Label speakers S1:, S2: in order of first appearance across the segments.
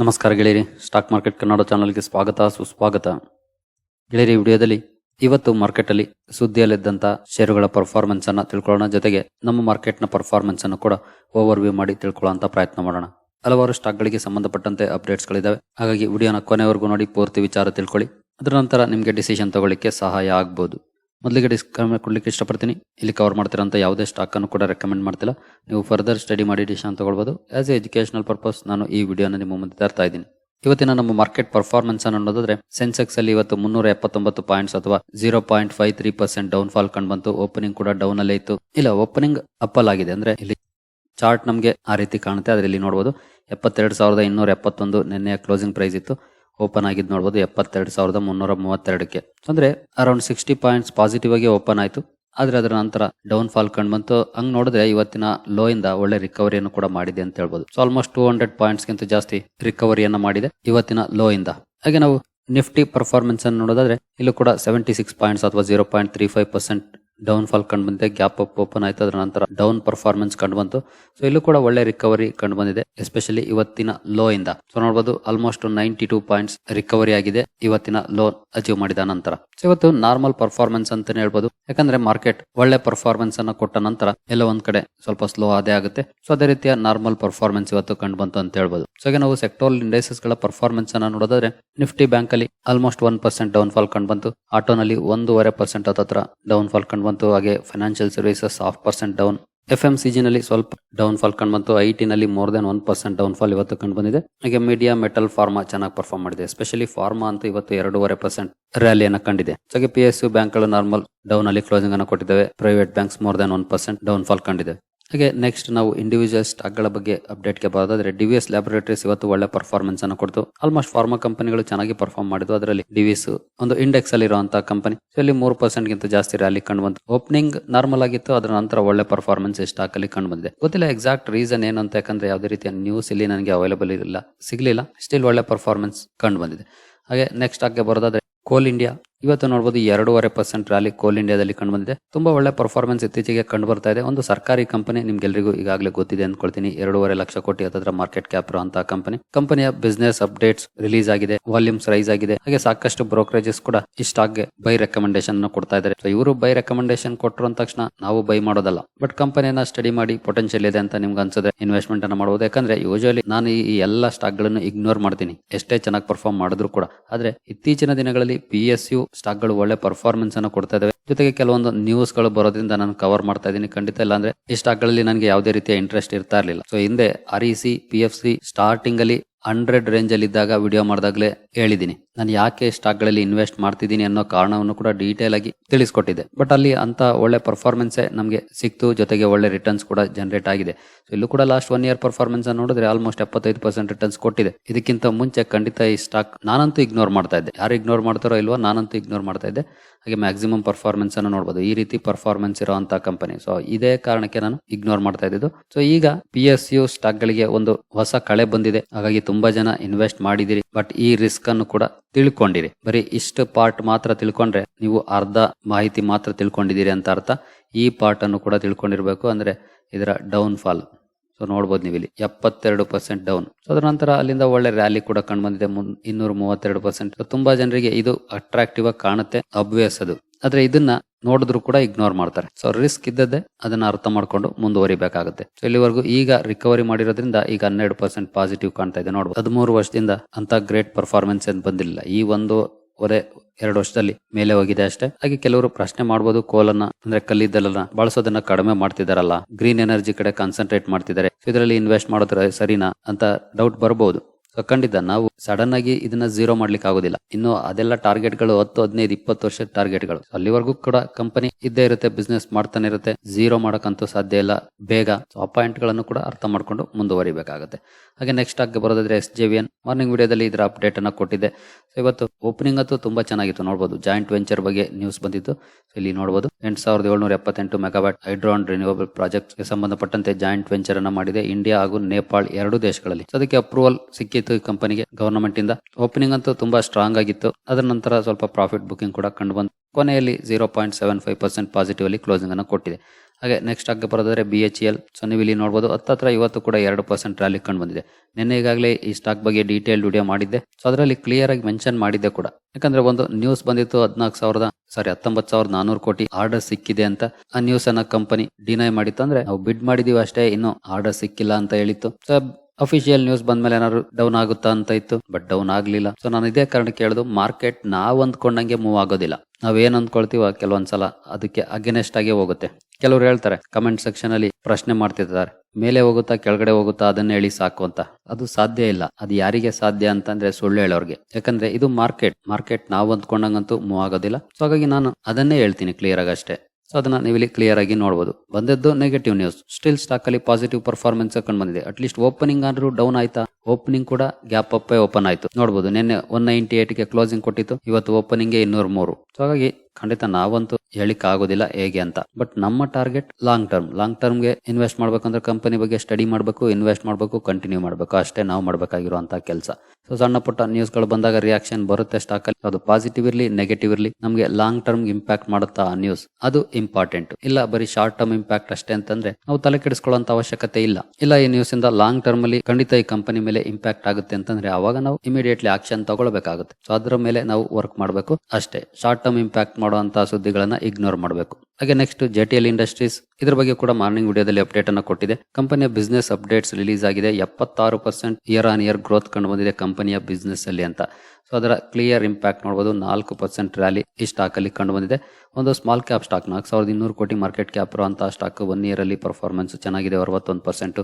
S1: ನಮಸ್ಕಾರ ಗೆಳೆಯರಿ stock market Kannada ಚಾನಲ್ಗೆ ಸ್ವಾಗತ, ಸುಸ್ವಾಗತ. ಗೆಳೆಯರಿ ವಿಡಿಯೋದಲ್ಲಿ ಇವತ್ತು ಮಾರ್ಕೆಟ್ ಅಲ್ಲಿ ಸುದ್ದಿಯಲ್ಲಿದ್ದಂತ ಷೇರುಗಳ ಪರ್ಫಾರ್ಮೆನ್ಸ್ ಅನ್ನ ತಿಳ್ಕೊಳ್ಳೋಣ. ಜೊತೆಗೆ ನಮ್ಮ ಮಾರ್ಕೆಟ್ನ ಪರ್ಫಾರ್ಮೆನ್ಸ್ ಅನ್ನು ಕೂಡ ಓವರ್ ವ್ಯೂ ಮಾಡಿ ತಿಳ್ಕೊಳ್ಳೋ ಪ್ರಯತ್ನ ಮಾಡೋಣ. ಹಲವಾರು ಸ್ಟಾಕ್ ಗಳಿಗೆ ಸಂಬಂಧಪಟ್ಟಂತೆ ಅಪ್ಡೇಟ್ಸ್ ಗಳಿದಾವೆ. ಹಾಗಾಗಿ ವಿಡಿಯೋನ ಕೊನೆವರೆಗೂ ನೋಡಿ, ಪೂರ್ತಿ ವಿಚಾರ ತಿಳ್ಕೊಳ್ಳಿ. ಅದರ ನಂತರ ನಿಮಗೆ ಡಿಸಿಷನ್ ತಗೊಳ್ಳಿಕ್ಕೆ ಸಹಾಯ ಆಗ್ಬೋದು. ಮೊದಲಿಗೆ ಡಿಸ್ಕೌಂಟ್ ಕೊಡ್ಲಿಕ್ಕೆ ಇಷ್ಟಪಡ್ತೀನಿ. ಇಲ್ಲಿ ಕವರ್ ಮಾಡ್ತಿರೋಂಥ ಯಾವುದೇ ಸ್ಟಾಕ್ ಅನ್ನು ಕೂಡ ರೆಕಮೆಂಡ್ ಮಾಡ್ತಿಲ್ಲ. ನೀವು ಫರ್ದರ್ ಸ್ಟಡಿ ಮಾಡಿ ಡಿಸಿಷನ್ ತಗೊಳ್ಬೋದು. ಆಸ್ ಎ ಎಜುಕೇಶನಲ್ ಪರ್ಪಸ್ ನಾನು ಈ ವಿಡಿಯೋನ ನಿಮ್ಮ ಮುಂದೆ ತರ್ತಾ ಇದ್ದೀನಿ. ಇವತ್ತಿನ ನಮ್ಮ ಮಾರ್ಕೆಟ್ ಪರ್ಫಾರ್ಮೆನ್ಸ್ ಅನ್ನು ನೋಡಿದ್ರೆ ಸೆನ್ಸೆಕ್ಸ್ ಅಲ್ಲಿ ಇವತ್ತು ಮುನ್ನೂರ ಎಪ್ಪತ್ತೊಂಬತ್ತು ಪಾಯಿಂಟ್ಸ್ ಅಥವಾ zero point five three percent down fall ಕಂಡು ಬಂತು. ಓಪನಿಂಗ್ ಕೂಡ ಡೌನ್ ಅಲ್ಲೇ ಇತ್ತು. ಇಲ್ಲ ಓಪನಿಂಗ್ ಅಪ್ಪಲ್ ಆಗಿದೆ. ಅಂದ್ರೆ ಇಲ್ಲಿ ಚಾರ್ಟ್ ನಮಗೆ ಆ ರೀತಿ ಕಾಣುತ್ತೆ. ಅದರಲ್ಲಿ ನೋಡಬಹುದು ಎಪ್ಪತ್ತೆರಡು ಸಾವಿರದ ಇನ್ನೂರ ಎಪ್ಪತ್ತೊಂದು ನಿನ್ನೆಯ ಕ್ಲೋಸಿಂಗ್ ಪ್ರೈಸ್ ಇತ್ತು. ಓಪನ್ ಆಗಿದ್ದು ನೋಡಬಹುದು ಎಪ್ಪತ್ತೆರಡು ಸಾವಿರದ ಮುನ್ನೂರ ಮೂವತ್ತೆರಡಕ್ಕೆ. ಅಂದ್ರೆ ಅರೌಂಡ್ ಸಿಕ್ಸ್ಟಿ ಪಾಯಿಂಟ್ಸ್ ಪಾಸಿಟಿವ್ ಆಗಿ ಓಪನ್ ಆಯಿತು. ಆದ್ರೆ ಅದರ ನಂತರ ಡೌನ್ ಫಾಲ್ ಕಂಡು ಬಂತು. ಹಂಗ್ ನೋಡಿದ್ರೆ ಇವತ್ತಿನ ಲೋ ಇಂದ ಒಳ್ಳೆ ರಿಕವರಿಯನ್ನು ಕೂಡ ಮಾಡಿದೆ ಅಂತ ಹೇಳ್ಬೋದು. So almost two hundred points ಗಿಂತ ಜಾಸ್ತಿ ರಿಕವರಿಯನ್ನು ಮಾಡಿದೆ ಇವತ್ತಿನ ಲೋ ಇಂದ. ಹಾಗೆ ನಾವು ನಿಫ್ಟಿ ಪರ್ಫಾರ್ಮೆನ್ಸ್ ಅನ್ನು ನೋಡೋದಾದ್ರೆ, ಇಲ್ಲೂ ಕೂಡ ಸೆವೆಂಟಿ ಸಿಕ್ಸ್ ಪಾಯಿಂಟ್ಸ್ ಅಥವಾ zero point three five percent down fall ಕಂಡು ಬಂದಿದೆ ಗ್ಯಾಪ್ ಅಪ್ ಓಪನ್ ಆಯ್ತು, ಅದರ ನಂತರ ಡೌನ್ ಪರ್ಫಾರ್ಮೆನ್ಸ್ ಕಂಡು ಬಂತು. ಸೊ ಇಲ್ಲೂ ಕೂಡ ಒಳ್ಳೆ ರಿಕವರಿ ಕಂಡು ಬಂದಿದೆ ಎಸ್ಪೆಷಲಿ ಇವತ್ತಿನ ಲೋ ಇಂದ. ಸೊ ನೋಡಬಹುದು almost ninety two points recovery ಆಗಿದೆ, ಇವತ್ತಿನ ಲೋ ಅಚೀವ್ ಮಾಡಿದ ನಂತರ. ಸೊ ಇವತ್ತು ನಾರ್ಮಲ್ ಪರ್ಫಾರ್ಮೆನ್ಸ್ ಅಂತಾನೆ ಹೇಳ್ಬೋದು. ಯಾಕಂದ್ರೆ ಮಾರ್ಕೆಟ್ ಒಳ್ಳೆ ಪರ್ಫಾರ್ಮೆನ್ಸ್ ಅನ್ನ ಕೊಟ್ಟ ನಂತರ ಎಲ್ಲ ಒಂದ್ ಕಡೆ ಸ್ವಲ್ಪ ಸ್ಲೋ ಆದೇ ಆಗುತ್ತೆ. ಸೊ ಅದೇ ರೀತಿಯ ನಾರ್ಮಲ್ ಪರ್ಫಾರ್ಮೆನ್ಸ್ ಇವತ್ತು ಕಂಡು ಬಂತು ಅಂತ ಹೇಳ್ಬೋದು. ಸೊ ಈಗ ನಾವು ಸೆಕ್ಟೋಲ್ ಇಂಡೈಸಸ್ಗಳ ಪರ್ಫಾರ್ಮೆನ್ಸ್ ಅನ್ನ ನೋಡೋದಾದ್ರೆ ನಿಫ್ಟಿ ಬ್ಯಾಂಕ್ ಅಲ್ಲಿ almost one percent down fall ಕಂಡು ಬಂತು. ಆಟೋನಲ್ಲಿ ಒಂದೂವರೆ ಪರ್ಸೆಂಟ್ ಹತ್ರ ಡೌನ್ ಫಾಲ್ ಕಂಡು ಬಂತು. ಹಾಗೆ financial services half percent down F M C ನಲ್ಲಿ ಸ್ವಲ್ಪ ಡೌನ್ ಫಾಲ್ ಕಂಡು ಬಂತು. ಐ ಟಿ ನಲ್ಲಿ more than one percent down fall ಇವತ್ತು ಕಂಡು ಬಂದಿದೆ. ಹಾಗೆ ಮೀಡಿಯಾ ಮೆಟಲ್ ಫಾರ್ಮಾ ಚೆನ್ನಾಗಿ ಪರ್ಫಾರ್ಮ್ ಮಾಡಿದೆ. ಎಸ್ಪೆಷಲಿ ಫಾರ್ಮಾ ಅಂತ ಇವತ್ತು ಎರಡೂವರೆ ಪರ್ಸೆಂಟ್ ರ್ಯಾಲಿಯನ್ನು ಕಂಡಿದೆ. ಹಾಗೆ ಪಿ ಎಸ್ ಯು ಬ್ಯಾಂಕ್ಗಳು ನಾರ್ಮಲ್ ಡೌನ್ ಅಲ್ಲಿ ಕ್ಲೋಸಿಂಗ್ ಅನ್ನು ಕೊಟ್ಟಿದ್ದಾವೆ. Private banks more than one percent down fall ಕಂಡಿದೆ. ಹಾಗೆ ನೆಕ್ಸ್ಟ್ ನಾವು ಇಂಡಿವಿಜುವಲ್ ಸ್ಟಾಕ್ಗಳ ಬಗ್ಗೆ ಬಗ್ಗೆ update D V S laboratories ಇವತ್ತು ಒಳ್ಳೆ ಪರ್ಫಾರ್ಮೆನ್ಸ್ ಅನ್ನು ಕೊಡ್ತು. ಆಲ್ಮೋಸ್ಟ್ ಫಾರ್ಮಾ ಕಂಪನಿಗಳು ಚೆನ್ನಾಗಿ ಪರ್ಫಾರ್ಮ್ ಮಾಡಿದ್ವು. ಅದರಲ್ಲಿ ಡಿವಿಎಸ್ ಒಂದು ಇಂಡೆಕ್ಸ್ ಅಲ್ಲಿ ಇರುವಂತಹ ಕಂಪನಿ ಇಲ್ಲಿ ಮೂರು ಪರ್ಸೆಂಟ್ ಗಿಂತ ಜಾಸ್ತಿ ರ್ಯಾಲಿ ಕಂಡು ಬಂತು. ಓಪನಿಂಗ್ ನಾರ್ಮಲ್ ಆಗಿತ್ತು. ಅದರ ನಂತರ ಒಳ್ಳೆ ಪರ್ಫಾರ್ಮೆನ್ಸ್ ಸ್ಟಾಕ್ ಅಲ್ಲಿ ಕಂಡು ಬಂದಿದೆ. ಗೊತ್ತಿಲ್ಲ ಎಕ್ಸಾಕ್ಟ್ ರೀಸನ್ ಏನು ಅಂತ ಯಾಕಂದ್ರೆ ಯಾವುದೇ ರೀತಿಯ ನ್ಯೂಸ್ ಇಲ್ಲಿ ನನಗೆ ಅವೈಲೇಬಲ್ ಇಲ್ಲ, ಸಿಗ್ಲಿಲ್ಲ. ಸ್ಟಿಲ್ ಒಳ್ಳೆ ಪರ್ಫಾರ್ಮೆನ್ಸ್ ಕಂಡು ಬಂದಿದೆ. ಹಾಗೆ ನೆಕ್ಸ್ಟ್ ಆಗಿ ಬರೋದಾದ್ರೆ ಕೋಲ್ ಇಂಡಿಯಾ ಇವತ್ತು ನೋಡಬಹುದು ಎರಡೂವರೆ ಪರ್ಸೆಂಟ್ ರ್ಯಾಲಿ ಕೋಲ್ ಇಂಡಿಯಾದಲ್ಲಿ ಕಂಡು ಬಂದಿದೆ ತುಂಬಾ ಒಳ್ಳೆ ಪರ್ಫಾರ್ಮೆನ್ಸ್ ಇತ್ತೀಚೆಗೆ ಕಂಡು ಬರ್ತಾ ಇದೆ. ಒಂದು ಸರ್ಕಾರಿ ಕಂಪನಿ ನಿಮ್ಗೆಲ್ರಿಗೂ ಈಗಾಗಲೇ ಗೊತ್ತಿದೆ ಅಂದ್ಕೊಳ್ತೀನಿ ಎರಡೂವರೆ ಲಕ್ಷ ಕೋಟಿ ಅದರ ಮಾರ್ಕೆಟ್ ಕ್ಯಾಪ್ ಇರುವಂತಹ ಕಂಪನಿ ಕಂಪನಿಯ ಬಿಸ್ನೆಸ್ ಅಪ್ಡೇಟ್ಸ್ ರಿಲೀಸ್ ಆಗಿದೆ. ವಾಲ್ಯೂಮ್ಸ್ ರೈಸ್ ಆಗಿದೆ. ಹಾಗೆ ಸಾಕಷ್ಟು ಬ್ರೋಕರೇಜಸ್ ಕೂಡ ಈ ಸ್ಟಾಕ್ಗೆ ಬೈ ರೆಕಮೆಂಡೇಶನ್ ಕೊಡ್ತಾ ಇದ್ದಾರೆ. ಇವರು ಬೈ ರೆಕಮೆಂಡೇಶನ್ ಕೊಟ್ಟರು ಅಂದ ತಕ್ಷಣ ನಾವು ಬೈ ಮಾಡೋದಲ್ಲ. ಬಟ್ ಕಂಪನಿಯನ್ನ ಸ್ಟಡಿ ಮಾಡಿ ಪೊಟೆನ್ಶಿಯಲ್ ಇದೆ ಅಂತ ನಿಮ್ಗೆ ಅನ್ಸುತ್ತೆ ಇನ್ವೆಸ್ಟ್ಮೆಂಟ್ ಅನ್ನ ಮಾಡಬಹುದು ಯಾಕಂದ್ರೆ ಯೂಶಲಿ ನಾನು ಈ ಎಲ್ಲ ಸ್ಟಾಕ್ಗಳನ್ನು ಇಗ್ನೋರ್ ಮಾಡ್ತೀನಿ. ಎಷ್ಟೇ ಚೆನ್ನಾಗಿ ಪರ್ಫಾರ್ಮ್ ಮಾಡಿದ್ರು ಕೂಡ. ಆದ್ರೆ ಇತ್ತೀಚಿನ ದಿನಗಳಲ್ಲಿ ಪಿ ಎಸ್ ಯು ಸ್ಟಾಕ್ಗಳು ಒಳ್ಳೆ ಪರ್ಫಾರ್ಮೆನ್ಸ್ ಅನ್ನು ಕೊಡ್ತಾ ಇದಾವೆ. ಜೊತೆಗೆ ಕೆಲವೊಂದು ನ್ಯೂಸ್ಗಳು ಬರೋದ್ರಿಂದ ನಾನು ಕವರ್ ಮಾಡ್ತಾ ಇದ್ದೀನಿ. ಖಂಡಿತ ಇಲ್ಲ ಅಂದ್ರೆ ಈ ಸ್ಟಾಕ್ಗಳಲ್ಲಿ ನನಗೆ ಯಾವುದೇ ರೀತಿಯ ಇಂಟ್ರೆಸ್ಟ್ ಇರ್ತಾ ಇರಲಿಲ್ಲ. ಸೊ ಹಿಂದೆ R E C P F C starting ಅಲ್ಲಿ ಹಂಡ್ರೆಡ್ ರೇಂಜ್ ಅಲ್ಲಿ ಇದ್ದಾಗ ವಿಡಿಯೋ ಮಾಡಿದಾಗಲೇ ಹೇಳಿದ್ದೀನಿ. ನಾನು ಯಾಕೆ ಸ್ಟಾಕ್ಗಳಲ್ಲಿ ಇನ್ವೆಸ್ಟ್ ಮಾಡ್ತಿದ್ದೀನಿ ಅನ್ನೋ ಕಾರಣವನ್ನು ಕೂಡ ಡೀಟೇಲ್ ಆಗಿ ತಿಳಿಸ್ಕೊಟ್ಟಿದೆ. ಬಟ್ ಅಲ್ಲಿ ಅಂತ ಒಳ್ಳೆ ಪರ್ಫಾರ್ಮೆನ್ಸೇ ನಮಗೆ ಸಿಕ್ತು, ಜೊತೆಗೆ ಒಳ್ಳೆ ರಿಟರ್ನ್ಸ್ ಕೂಡ ಜನರೇಟ್ ಆಗಿದೆ. ಸೊ ಇಲ್ಲೂ ಕೂಡ ಲಾಸ್ಟ್ ಒನ್ ಇಯರ್ ಪರ್ಫಾರ್ಮೆನ್ಸ್ ನೋಡಿದ್ರೆ ಆಲ್ಮೋಸ್ಟ್ ಎಪ್ಪತ್ತೈದು ಪರ್ಸೆಂಟ್ ರಿಟರ್ನ್ಸ್ ಕೊಟ್ಟಿದೆ. ಇದಕ್ಕಿಂತ ಮುಂಚೆ ಖಂಡಿತ ಈ ಸ್ಟಾಕ್ ನಾನಂತೂ ಇಗ್ನೋರ್ ಮಾಡ್ತಾ ಇದ್ದೆ. ಯಾರು ಇಗ್ನೋರ್ ಮಾಡ್ತಾರೋ ಇಲ್ವೋ ನಾನಂತೂ ಇಗ್ನೋರ್ ಮಾಡ್ತಾ ಇದ್ದೆ. ಹಾಗೆ ಮ್ಯಾಕ್ಸಿಮಮ್ ಪರ್ಫಾರ್ಮೆನ್ಸ್ ಅನ್ನು ನೋಡಬಹುದು ಈ ರೀತಿ ಪರ್ಫಾರ್ಮೆನ್ಸ್ ಇರುವಂತ ಕಂಪನಿ ಸೊ ಇದೇ ಕಾರಣಕ್ಕೆ ನಾನು ಇಗ್ನೋರ್ ಮಾಡ್ತಾ ಇದ್ದು ಸೊ ಈಗ ಪಿ ಎಸ್ ಯು ಸ್ಟಾಕ್ ಗಳಿಗೆ ಒಂದು ಹೊಸ ಕಳೆ ಬಂದಿದೆ. ಹಾಗಾಗಿ ತುಂಬಾ ಜನ ಇನ್ವೆಸ್ಟ್ ಮಾಡಿದಿರಿ ಬಟ್ ಈ ರಿಸ್ಕ್ ಅನ್ನು ಕೂಡ ತಿಳ್ಕೊಂಡಿರಿ. ಬರೀ ಇಷ್ಟು ಪಾರ್ಟ್ ಮಾತ್ರ ತಿಳ್ಕೊಂಡ್ರೆ ನೀವು ಅರ್ಧ ಮಾಹಿತಿ ಮಾತ್ರ ತಿಳ್ಕೊಂಡಿದ್ದೀರಿ ಅಂತ ಅರ್ಥ. ಈ ಪಾರ್ಟ್ ಅನ್ನು ಕೂಡ ತಿಳ್ಕೊಂಡಿರ್ಬೇಕು ಅಂದ್ರೆ ಇದರ ಡೌನ್ ಫಾಲ್ ಸೊ ನೋಡ್ಬೋದು ನೀವು ಇಲ್ಲಿ ಎಪ್ಪತ್ತೆರಡು ಪರ್ಸೆಂಟ್ ಡೌನ್ ಸೊ ಅದರ ನಂತರ ಅಲ್ಲಿಂದ ಒಳ್ಳೆ ರ್ಯಾಲಿ ಕೂಡ ಕಂಡು ಬಂದಿದೆ. ಇನ್ನೂರ ಮೂವತ್ತೆರಡು ಪರ್ಸೆಂಟ್ ತುಂಬಾ ಜನರಿಗೆ ಇದು ಅಟ್ರಾಕ್ಟಿವ್ ಆಗಿ ಕಾಣುತ್ತೆ. ಅಬ್ವಿಯಸ್ ಅದು. ಆದ್ರೆ ಇದನ್ನ ನೋಡಿದ್ರು ಕೂಡ ಇಗ್ನೋರ್ ಮಾಡ್ತಾರೆ. ಸೊ ರಿಸ್ಕ್ ಇದ್ದದ್ದೇ ಅದನ್ನ ಅರ್ಥ ಮಾಡ್ಕೊಂಡು ಮುಂದುವರಿಬೇಕಾಗುತ್ತೆ. ಇಲ್ಲಿವರೆಗೂ ಈಗ ರಿಕವರಿ ಮಾಡಿರೋದ್ರಿಂದ ಈಗ ಹನ್ನೆರಡು ಪರ್ಸೆಂಟ್ ಪಾಸಿಟಿವ್ ಕಾಣ್ತಾ ಇದೆ ನೋಡ್ಬೋದು. ಹದಿಮೂರು ವರ್ಷದಿಂದ ಅಂತ ಗ್ರೇಟ್ ಪರ್ಫಾರ್ಮೆನ್ಸ್ ಏನು ಬಂದಿಲ್ಲ. ಈ ಒಂದು ಒರೆ ಎರಡು ವರ್ಷದಲ್ಲಿ ಮೇಲೆ ಹೋಗಿದೆ ಅಷ್ಟೇ. ಹಾಗೆ ಕೆಲವರು ಪ್ರಶ್ನೆ ಮಾಡಬಹುದು ಕೋಲನ್ನ ಅಂದ್ರೆ ಕಲ್ಲಿದ್ದಲನ್ನ ಬಳಸೋದನ್ನ ಕಡಿಮೆ ಮಾಡ್ತಿದಾರಲ್ಲ. ಗ್ರೀನ್ ಎನರ್ಜಿ ಕಡೆ ಕಾನ್ಸಂಟ್ರೇಟ್ ಮಾಡ್ತಿದ್ದಾರೆ. ಇದರಲ್ಲಿ ಇನ್ವೆಸ್ಟ್ ಮಾಡೋದ್ರ ಸರಿನಾ ಅಂತ ಡೌಟ್ ಬರಬಹುದು ಖಂಡಿತ ನಾವು ಸಡನ್ ಆಗಿ ಇದನ್ನ ಜೀರೋ ಮಾಡ್ಲಿಕ್ಕೆ ಆಗೋದಿಲ್ಲ. ಇನ್ನು ಅದೆಲ್ಲ ಟಾರ್ಗೆಟ್ಗಳು ಹತ್ತು, ಹದಿನೈದು, ಇಪ್ಪತ್ತು ವರ್ಷದ ಟಾರ್ಗೆಟ್ಗಳು ಅಲ್ಲಿವರೆಗೂ ಕೂಡ ಕಂಪನಿ ಇದ್ದೇ ಇರುತ್ತೆ ಬಿಸ್ನೆಸ್ ಮಾಡ್ತಾನೆ ಇರುತ್ತೆ ಝೀರೋ ಮಾಡಕ್ಕಂತೂ ಸಾಧ್ಯ ಇಲ್ಲ. ಬೇಗ. ಆ ಪಾಯಿಂಟ್ಗಳನ್ನು ಕೂಡ ಅರ್ಥ ಮಾಡ್ಕೊಂಡು ಮುಂದುವರಿಬೇಕಾಗುತ್ತೆ. ಹಾಗೆ ನೆಕ್ಸ್ಟ್ ಆಗಿ ಬರೋದಾದ್ರೆ S J V N morning ವಿಡಿಯೋದಲ್ಲಿ ಇದರ ಅಪ್ಡೇಟ್ ಅನ್ನ ಕೊಟ್ಟಿದ್ದೆ. ಸೊ ಇವತ್ತು ಓಪನಿಂಗ್ ಅಂತೂ ತುಂಬಾ ಚೆನ್ನಾಗಿತ್ತು. ನೋಡಬಹುದು ಜಾಯಿಂಟ್ ವೆಂಚರ್ ಬಗ್ಗೆ ನ್ಯೂಸ್ ಬಂದಿತ್ತು. ಇಲ್ಲಿ ನೋಡಬಹುದು ಎಂಟು ಸಾವಿರದ ಏಳ್ನೂರ ಎಪ್ಪತ್ತೆಂಟು ಮೆಗಾವ್ಯಾಟ್ ಹೈಡ್ರೋ ಅಂಡ್ ರಿನ್ಯೂವಬಲ್ ಪ್ರಾಜೆಕ್ಟ್ಗೆ ಸಂಬಂಧಪಟ್ಟಂತೆ ಜಾಯಿಂಟ್ ವೆಂಚರ್ ಅನ್ನ ಮಾಡಿದೆ ಇಂಡಿಯಾ ಹಾಗೂ ನೇಪಾಳ್ ಎರಡು ದೇಶಗಳಲ್ಲಿ. ಅದಕ್ಕೆ ಅಪ್ರೂವಲ್ ಸಿಕ್ಕಿತ್ತು ಈ ಕಂಪನಿಗೆ ಗವರ್ನಮೆಂಟ್ ಇಂದ. ಓಪನಿಂಗ್ ಅಂತೂ ತುಂಬಾ ಸ್ಟ್ರಾಂಗ್ ಆಗಿತ್ತು. ಅದರ ನಂತರ ಸ್ವಲ್ಪ ಪ್ರಾಫಿಟ್ ಬುಕಿಂಗ್ ಕೂಡ ಕಂಡು ಬಂತು. ಕೊನೆಯಲ್ಲಿ zero point seven five percent positive ಅಲ್ಲಿ ಕ್ಲೋಸಿಂಗ್ ಅನ್ನು ಕೊಟ್ಟಿದೆ. ಹಾಗೆ ನೆಕ್ಸ್ಟ್ ಆಗಿ ಬರೋದಾದ್ರೆ ಬಿ ಎಚ್ ಎಲ್ ಸೊ ನೀವು ಇಲ್ಲಿ ನೋಡಬಹುದು ಹತ್ತತ್ರ ಇವತ್ತು ಕೂಡ ಎರಡು ಪರ್ಸೆಂಟ್ ರ್ಯಾಲಿ ಕಂಡು ಬಂದಿದೆ. ನಿನ್ನೆ ಈಗಾಗಲೇ ಈ ಸ್ಟಾಕ್ ಬಗ್ಗೆ ಡೀಟೇಲ್ಡ್ ವಿಡಿಯೋ ಮಾಡಿದ್ದೆ. ಸೊ ಅದರಲ್ಲಿ ಕ್ಲಿಯರ್ ಆಗಿ ಮೆನ್ಷನ್ ಮಾಡಿದ್ದೆ ಕೂಡ. ಯಾಕಂದ್ರೆ ಒಂದು ನ್ಯೂಸ್ ಬಂದಿತ್ತು ಹದಿನಾಲ್ಕು ಸಾವಿರದ ಸಾರಿ ಹತ್ತೊಂಬತ್ತು ಸಾವಿರದ ನಾನೂರು ಕೋಟಿ ಆರ್ಡರ್ ಸಿಕ್ಕಿದೆ ಅಂತ ಆ ನ್ಯೂಸ್ ಅನ್ನ ಕಂಪನಿ ಡಿನೈ ಮಾಡಿತ್ತು. ಅಂದ್ರೆ ನಾವು ಬಿಡ್ ಮಾಡಿದೀವಿ ಅಷ್ಟೇ, ಇನ್ನು ಆರ್ಡರ್ ಸಿಕ್ಕಿಲ್ಲ ಅಂತ ಹೇಳಿತ್ತು. ಸೊ ಅಫಿಷಿಯಲ್ ನ್ಯೂಸ್ ಬಂದ್ಮೇಲೆ ಏನಾದ್ರು ಡೌನ್ ಆಗುತ್ತಾ ಅಂತ ಇತ್ತು ಬಟ್ ಡೌನ್ ಆಗ್ಲಿಲ್ಲ. ಸೊ ನಾನು ಇದೇ ಕಾರಣಕ್ಕೆ ಹೇಳುದು ಮಾರ್ಕೆಟ್ ನಾವ್ ಅಂದ್ಕೊಂಡಂಗೆ ಮೂವ್ ಆಗೋದಿಲ್ಲ. ನಾವ್ ಏನ್ ಅಂದ್ಕೊಳ್ತೀವ ಕೆಲವೊಂದ್ಸಲ ಅದಕ್ಕೆ ಅಗೇನೆಸ್ಟ್ ಆಗೇ ಹೋಗುತ್ತೆ. ಕೆಲವ್ರು ಹೇಳ್ತಾರೆ ಕಮೆಂಟ್ ಸೆಕ್ಷನ್ ಅಲ್ಲಿ ಪ್ರಶ್ನೆ ಮಾಡ್ತಿರ್ತಾರೆ ಮೇಲೆ ಹೋಗುತ್ತಾ, ಕೆಳಗಡೆ ಹೋಗುತ್ತಾ, ಅದನ್ನ ಹೇಳಿ ಸಾಕು ಅಂತ. ಅದು ಸಾಧ್ಯ ಇಲ್ಲ. ಅದು ಯಾರಿಗೆ ಸಾಧ್ಯ ಅಂತಂದ್ರೆ ಸುಳ್ಳು ಹೇಳೋರ್ಗೆ. ಯಾಕಂದ್ರೆ ಇದು ಮಾರ್ಕೆಟ್ ಮಾರ್ಕೆಟ್ ನಾವು ಅಂದ್ಕೊಂಡಂಗಂತೂ ಮೂವ್ ಆಗೋದಿಲ್ಲ. ಸೊ ಹಾಗಾಗಿ ನಾನು ಅದನ್ನೇ ಹೇಳ್ತೀನಿ ಕ್ಲಿಯರ್ ಆಗಿ ಅಷ್ಟೇ. ಸೊ ಅದನ್ನ ನೀವು ಇಲ್ಲಿ ಕ್ಲಿಯರ್ ಆಗಿ ನೋಡಬಹುದು ಬಂದದ್ದು ನೆಗೆಟಿವ್ ನ್ಯೂಸ್ ಸ್ಟಿಲ್ ಸ್ಟಾಕ್ ಅಲ್ಲಿ ಪಾಸಿಟಿವ್ ಪರ್ಫಾರ್ಮೆನ್ಸ್ ಕಂಡು ಬಂದಿದೆ. ಅಟ್ ಲೀಸ್ಟ್ ಓಪನಿಂಗ್ ಆದ್ರೂ ಡೌನ್ ಆಯ್ತಾ? ಓಪನಿಂಗ್ ಕೂಡ ಗ್ಯಾಪ್ ಅಪ್ ಓಪನ್ ಆಯ್ತು. ನೋಡಬಹುದು ನಿನ್ನೆ ಒನ್ ನೈಂಟಿ ಏಟ್ಗೆ ಕ್ಲೋಸಿಂಗ್ ಕೊಟ್ಟಿತ್ತು. ಇವತ್ತು ಓಪನಿಂಗ್ ಇನ್ನೂರ ಮೂರು. ಸೊ ಹಾಗಾಗಿ ಖಂಡಿತ ನಾವಂತೂ ಹೇಳಿಕ್ ಆಗೋದಿಲ್ಲ ಹೇಗೆ ಅಂತ. ಬಟ್ ನಮ್ಮ ಟಾರ್ಗೆಟ್ ಲಾಂಗ್ ಟರ್ಮ್ ಲಾಂಗ್ ಟರ್ಮ್ಗೆ ಇನ್ವೆಸ್ಟ್ ಮಾಡ್ಬೇಕಂದ್ರೆ ಕಂಪನಿ ಬಗ್ಗೆ ಸ್ಟಡಿ ಮಾಡಬೇಕು ಇನ್ವೆಸ್ಟ್ ಮಾಡಬೇಕು ಕಂಟಿನ್ಯೂ ಮಾಡಬೇಕು. ಅಷ್ಟೇ ನಾವು ಮಾಡಬೇಕಾಗಿರುವಂತ ಕೆಲಸ. ಸೊ ಸಣ್ಣ ಪುಟ್ಟ ನ್ಯೂಸ್ಗಳು ಬಂದಾಗ ರಿಯಾಕ್ಷನ್ ಬರುತ್ತೆ ಸ್ಟಾಕ್ ಅಲ್ಲಿ. ಅದು ಪಾಸಿಟಿವ್ ಇರ್ಲಿ ನೆಗೆಟಿವ್ ಇರ್ಲಿ, ನಮಗೆ ಲಾಂಗ್ ಟರ್ಮ್ ಇಂಪ್ಯಾಕ್ಟ್ ಮಾಡುತ್ತಾ ಆ ನ್ಯೂಸ್ ಅದು ಇಂಪಾರ್ಟೆಂಟ್ ಇಲ್ಲ ಬರೀ ಶಾರ್ಟ್ ಟರ್ಮ್ ಇಂಪ್ಯಾಕ್ಟ್ ಅಷ್ಟೇ ಅಂತಂದ್ರೆ ನಾವು ತಲೆ ಕೆಡಿಸ್ಕೊಳ್ಳುವಂತ ಅವಶ್ಯಕತೆ ಇಲ್ಲ. ಇಲ್ಲ ಈ ನ್ಯೂಸ್ ಇಂದ ಲಾಂಗ್ ಟರ್ಮ್ ಅಲ್ಲಿ ಖಂಡಿತ ಈ ಕಂಪನಿ ಮೇಲೆ ಇಂಪ್ಯಾಕ್ಟ್ ಆಗುತ್ತೆ ಅಂತಂದ್ರೆ ಅವಾಗ ನಾವು ಇಮಿಡಿಯೇಟ್ಲಿ ಆಕ್ಷನ್ ತಗೊಳ್ಬೇಕಾಗುತ್ತೆ. ಸೊ ಅದರ ಮೇಲೆ ನಾವು ವರ್ಕ್ ಮಾಡಬೇಕು. ಅಷ್ಟೇ. ಶಾರ್ಟ್ ಟರ್ಮ್ ಇಂಪ್ಯಾಕ್ಟ್ ಮಾಡುವಂತಹ ಸುದ್ದಿಗಳನ್ನ ಇಗ್ನೋರ್ ಮಾಡಬೇಕು. ಹಾಗೆ ನೆಕ್ಸ್ಟ್ ಜೆಟಿಎಲ್ ಇಂಡಸ್ಟ್ರೀಸ್ ಇದ್ರ ಬಗ್ಗೆ ಕೂಡ ಮಾರ್ನಿಂಗ್ ವಿಡಿಯೋದಲ್ಲಿ ಅಪ್ಡೇಟ್ ಅನ್ನು ಕೊಟ್ಟಿದೆ. ಕಂಪನಿಯ ಬಿಸ್ನೆಸ್ ಅಪ್ಡೇಟ್ಸ್ ರಿಲೀಸ್ ಆಗಿದೆ. ಎಪ್ಪತ್ತಾರು percent year on year growth ಕಂಡು ಬಂದಿದೆ ಕಂಪನಿಯ ಬಿಸ್ನೆಸ್ ಅಲ್ಲಿ ಅಂತ. ಸೊ ಅದರ ಕ್ಲಿಯರ್ ಇಂಪ್ಯಾಕ್ಟ್ ನೋಡಬಹುದು ನಾಲ್ಕು ಪರ್ಸೆಂಟ್ ರ್ಯಾಲಿ ಈ ಸ್ಟಾಕ್ ಅಲ್ಲಿ ಕಂಡು ಬಂದಿದೆ ಒಂದು ಸ್ಮಾಲ್ ಕ್ಯಾಪ್ ಸ್ಟಾಕ್ ನಾಲ್ಕು ಸಾವಿರದ ಇನ್ನೂರು ಕೋಟಿ ಮಾರ್ಕೆಟ್ ಕ್ಯಾಪ್ ಇರುವಂತಹ ಸ್ಟಾಕ್ ಒನ್ ಇಯರ್ ಅಲ್ಲಿ ಪರ್ಫಾರ್ಮೆನ್ಸ್ ಚೆನ್ನಾಗಿದೆ. ಅರವತ್ತೊಂದು ಪರ್ಸೆಂಟ್